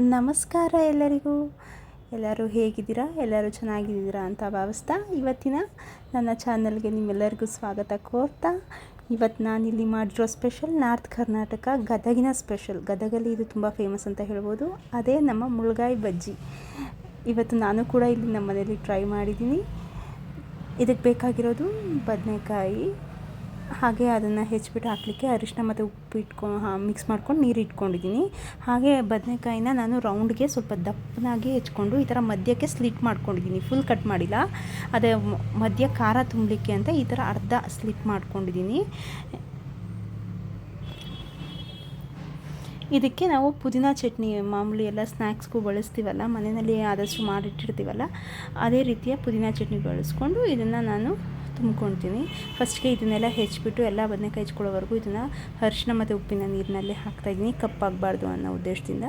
ನಮಸ್ಕಾರ ಎಲ್ಲರಿಗೂ. ಎಲ್ಲರೂ ಹೇಗಿದ್ದೀರಾ? ಎಲ್ಲರೂ ಚೆನ್ನಾಗಿದ್ದೀರಾ ಅಂತ ಭಾವಿಸ್ತಾ ಇವತ್ತಿನ ನನ್ನ ಚಾನಲ್ಗೆ ನಿಮ್ಮೆಲ್ಲರಿಗೂ ಸ್ವಾಗತ ಕೋರ್ತಾ. ಇವತ್ತು ನಾನು ಇಲ್ಲಿ ಮಾಡಿರೋ ಸ್ಪೆಷಲ್ ನಾರ್ತ್ ಕರ್ನಾಟಕ ಗದಗಿನ ಸ್ಪೆಷಲ್. ಗದಗಲ್ಲಿ ಇದು ತುಂಬ ಫೇಮಸ್ ಅಂತ ಹೇಳ್ಬೋದು. ಅದೇ ನಮ್ಮ ಮುಳುಗಾಯಿ ಬಜ್ಜಿ. ಇವತ್ತು ನಾನು ಕೂಡ ಇಲ್ಲಿ ನಮ್ಮ ಮನೇಲಿ ಟ್ರೈ ಮಾಡಿದ್ದೀನಿ. ಇದಕ್ಕೆ ಬೇಕಾಗಿರೋದು ಬದನೆಕಾಯಿ ಹಾಗೆ ಅದನ್ನು ಹೆಚ್ಚಿಬಿಟ್ಟು ಹಾಕಲಿಕ್ಕೆ ಅರಿಶಿನ ಮತ್ತು ಉಪ್ಪು ಇಟ್ಕೊ ಮಿಕ್ಸ್ ಮಾಡ್ಕೊಂಡು ನೀರು ಇಟ್ಕೊಂಡಿದ್ದೀನಿ. ಹಾಗೆ ಬದನೆಕಾಯಿನ ನಾನು ರೌಂಡ್ಗೆ ಸ್ವಲ್ಪ ದಪ್ಪನಾಗಿ ಹೆಚ್ಕೊಂಡು ಈ ಥರ ಮಧ್ಯಕ್ಕೆ ಸ್ಲಿಟ್ ಮಾಡ್ಕೊಂಡಿದ್ದೀನಿ. ಫುಲ್ ಕಟ್ ಮಾಡಿಲ್ಲ. ಅದೇ ಮಧ್ಯ ಖಾರ ತುಂಬಲಿಕ್ಕೆ ಅಂತ ಈ ಥರ ಅರ್ಧ ಸ್ಲಿಟ್ ಮಾಡ್ಕೊಂಡಿದ್ದೀನಿ. ಇದಕ್ಕೆ ನಾವು ಪುದೀನ ಚಟ್ನಿ, ಮಾಮೂಲಿ ಎಲ್ಲ ಸ್ನ್ಯಾಕ್ಸ್ಗೂ ಬಳಸ್ತೀವಲ್ಲ, ಮನೆಯಲ್ಲಿ ಆದಷ್ಟು ಮಾಡಿಟ್ಟಿರ್ತೀವಲ್ಲ, ಅದೇ ರೀತಿಯ ಪುದೀನ ಚಟ್ನಿ ಬಳಸ್ಕೊಂಡು ಇದನ್ನು ನಾನು ತುಂಬ್ಕೊಳ್ತೀನಿ ಫಸ್ಟ್ಗೆ ಇದನ್ನೆಲ್ಲ ಹೆಚ್ಚಿಬಿಟ್ಟು ಎಲ್ಲ ಬದನೆಕಾಯಿ ಹೆಚ್ಕೊಳ್ಳೋವರೆಗೂ ಇದನ್ನು ಅರಿಶಿನ ಮತ್ತು ಉಪ್ಪಿನ ನೀರಿನಲ್ಲಿ ಹಾಕ್ತಾಯಿದ್ದೀನಿ ಕಪ್ಪಾಗಬಾರ್ದು ಅನ್ನೋ ಉದ್ದೇಶದಿಂದ.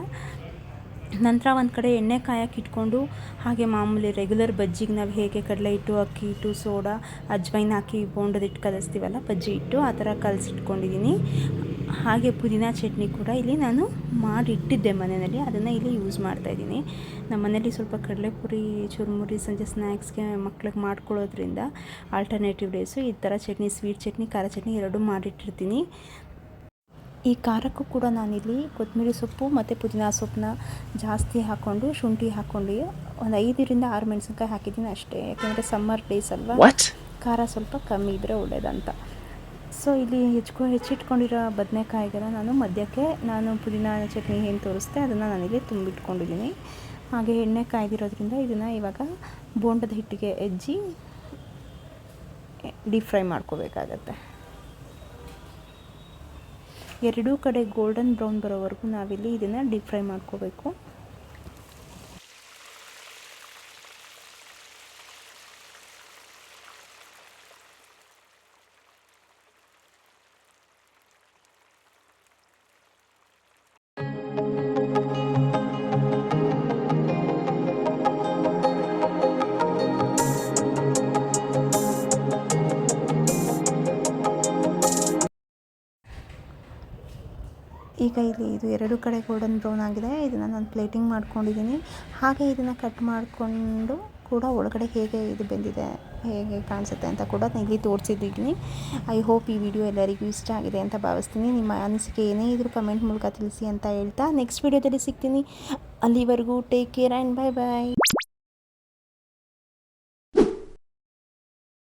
ನಂತರ ಒಂದು ಕಡೆ ಎಣ್ಣೆ ಕಾಯಕ್ಕೆ ಇಟ್ಕೊಂಡು ಹಾಗೆ ಮಾಮೂಲಿ ರೆಗ್ಯುಲರ್ ಬಜ್ಜಿಗೆ ನಾವು ಹೇಗೆ ಕಡಲೆ ಹಿಟ್ಟು, ಅಕ್ಕಿ ಇಟ್ಟು ಸೋಡಾ ಅಜ್ವೈನ್ ಹಾಕಿ ಬೋಂಡದಿಟ್ಟು ಕಲಿಸ್ತೀವಲ್ಲ, ಬಜ್ಜಿ ಇಟ್ಟು ಆ ಥರ ಕಲಸಿಟ್ಕೊಂಡಿದ್ದೀನಿ ಹಾಗೆ ಪುದೀನ ಚಟ್ನಿ ಕೂಡ ಇಲ್ಲಿ ನಾನು ಮಾಡಿಟ್ಟಿದ್ದೆ ಮನೆಯಲ್ಲಿ. ಅದನ್ನು ಇಲ್ಲಿ ಯೂಸ್ ಮಾಡ್ತಾಯಿದ್ದೀನಿ ನಮ್ಮ ಮನೇಲಿ ಸ್ವಲ್ಪ ಕಡಲೆಪುರಿ ಚುರುಮುರಿ ಸಂಜೆ ಸ್ನ್ಯಾಕ್ಸ್ಗೆ ಮಕ್ಳಿಗೆ ಮಾಡ್ಕೊಳ್ಳೋದ್ರಿಂದ ಆಲ್ಟರ್ನೇಟಿವ್ ಡೇಸು ಈ ಥರ ಚಟ್ನಿ ಸ್ವೀಟ್ ಚಟ್ನಿ ಖಾರ ಚಟ್ನಿ ಎರಡೂ ಮಾಡಿಟ್ಟಿರ್ತೀನಿ. ಈ ಖಾರಕ್ಕೂ ಕೂಡ ನಾನಿಲ್ಲಿ ಕೊತ್ತಂಬರಿ ಸೊಪ್ಪು ಮತ್ತು ಪುದೀನ ಸೊಪ್ಪನ್ನ ಜಾಸ್ತಿ ಹಾಕ್ಕೊಂಡು ಶುಂಠಿ ಹಾಕ್ಕೊಂಡು ಒಂದು ಐದರಿಂದ ಆರು ಮೆಣಸಿನ್ಕಾಯಿ ಹಾಕಿದ್ದೀನಿ ಅಷ್ಟೇ. ಯಾಕೆಂದರೆ ಸಮ್ಮರ್ ಡೇಸ್ ಅಲ್ವಾ? ಖಾರ ಸ್ವಲ್ಪ ಕಮ್ಮಿ ಇದ್ದರೆ ಒಳ್ಳೇದಂತ. ಸೊ ಇಲ್ಲಿ ಹೆಚ್ಕೊ, ಹೆಚ್ಚಿಟ್ಕೊಂಡಿರೋ ಬದನೆಕಾಯಿಗೆಲ್ಲ ನಾನು ಮಧ್ಯಕ್ಕೆ ನಾನು ಪುದೀನ ಚಟ್ನಿ ಏನು ತೋರಿಸ್ದೆ, ಅದನ್ನು ನಾನಿಲ್ಲಿ ತುಂಬಿಟ್ಕೊಂಡಿದ್ದೀನಿ. ಹಾಗೆ ಎಣ್ಣೆ ಕಾಯ್ದಿರೋದ್ರಿಂದ ಇದನ್ನು ಇವಾಗ ಬೋಂಡದ ಹಿಟ್ಟಿಗೆ ಹೆಜ್ಜಿ ಡೀಪ್ ಫ್ರೈ ಮಾಡ್ಕೋಬೇಕಾಗತ್ತೆ. ಎರಡೂ ಕಡೆ ಗೋಲ್ಡನ್ ಬ್ರೌನ್ ಬರೋವರೆಗೂ ನಾವಿಲ್ಲಿ ಇದನ್ನು ಡೀಪ್ ಫ್ರೈ ಮಾಡ್ಕೋಬೇಕು. ಈಗ ಇಲ್ಲಿ ಇದು ಎರಡು ಕಡೆ ಗೋಲ್ಡನ್ ಬ್ರೌನ್ ಆಗಿದೆ. ಇದನ್ನು ನಾನು ಪ್ಲೇಟಿಂಗ್ ಮಾಡ್ಕೊಂಡಿದ್ದೀನಿ ಹಾಗೆ ಇದನ್ನು ಕಟ್ ಮಾಡಿಕೊಂಡು ಕೂಡ ಒಳಗಡೆ ಹೇಗೆ ಇದು ಬೆಂದಿದೆ, ಹೇಗೆ ಕಾಣಿಸುತ್ತೆ ಅಂತ ಕೂಡ ಇಲ್ಲಿ ತೋರಿಸಿದ್ದೀನಿ ಐ ಹೋಪ್ ಈ ವಿಡಿಯೋ ಎಲ್ಲರಿಗೂ ಇಷ್ಟ ಆಗಿದೆ ಅಂತ ಭಾವಿಸ್ತೀನಿ. ನಿಮ್ಮ ಅನಿಸಿಕೆ ಏನೇ ಇದ್ರೂ ಕಮೆಂಟ್ ಮೂಲಕ ತಿಳಿಸಿ ಅಂತ ಹೇಳ್ತಾ ನೆಕ್ಸ್ಟ್ ವಿಡಿಯೋದಲ್ಲಿ ಸಿಗ್ತೀನಿ. ಅಲ್ಲಿವರೆಗೂ take care and bye bye